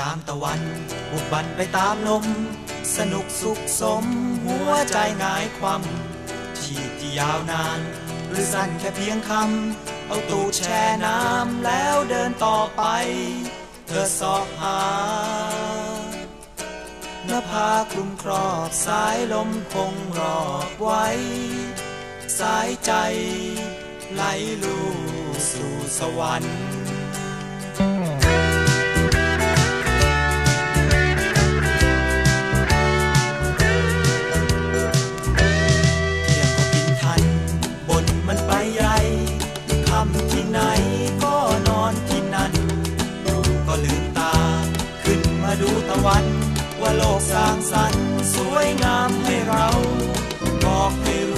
ตามตะวัน บุกบันไปตามลม สนุกสุขสม หัวใจงายความชีพที่ยาวนาน หรือสั้นแค่เพียงคำ เอาตูดแช่น้ำแล้วเดินต่อไป เธอสอบหาหน้าผาคลุมครอบสายลมคงรอบไว้ สายใจไหลลูสู่สวรรค์ กสร้างสรรค์สวยงามให้เราบอกให้รู้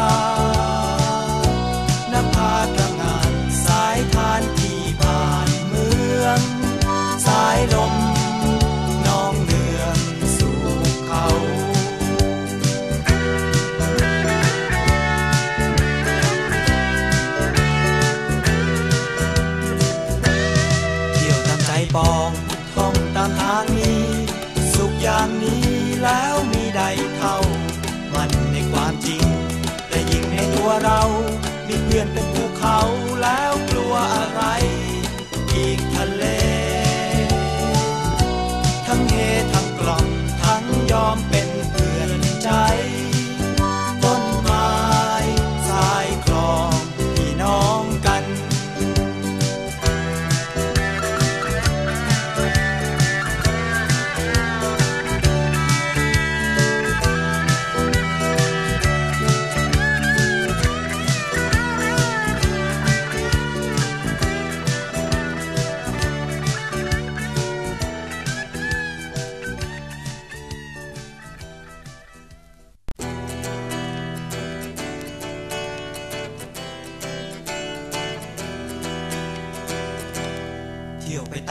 อนเป็นภูเขาแล้วกลัวอะไร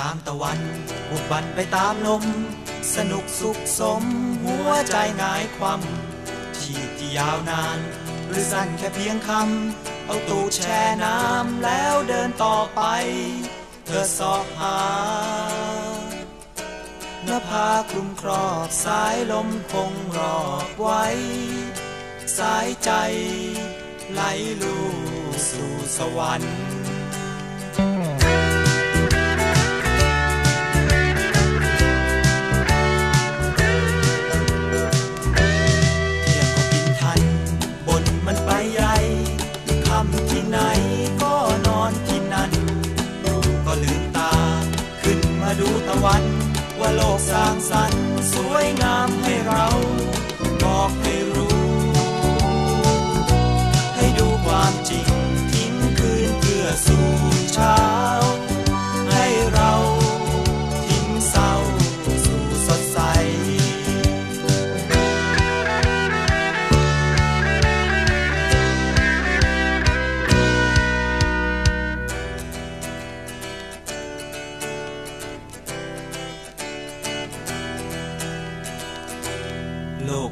ตามตะวันบุกบันไปตามลม สนุกสุขสม หัวใจงายความชีพที่ยาวนาน หรือสั้นแค่เพียงคำ เอาตูดแช่น้ำแล้วเดินต่อไป เธอสอบหาหน้าผาคลุมครอบสายลมคงรอบไว้ สายใจ ไหลลูสู่สวรรค์ โลกสร้างสรรค์สวยงาม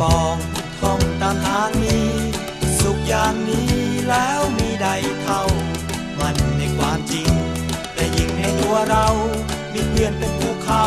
ปองท่องตามทางนี้ สุขอย่างนี้แล้วมีใดเท่า มันในความจริง แต่ยิ่งในตัวเรา มีเพื่อนเป็นภูเขา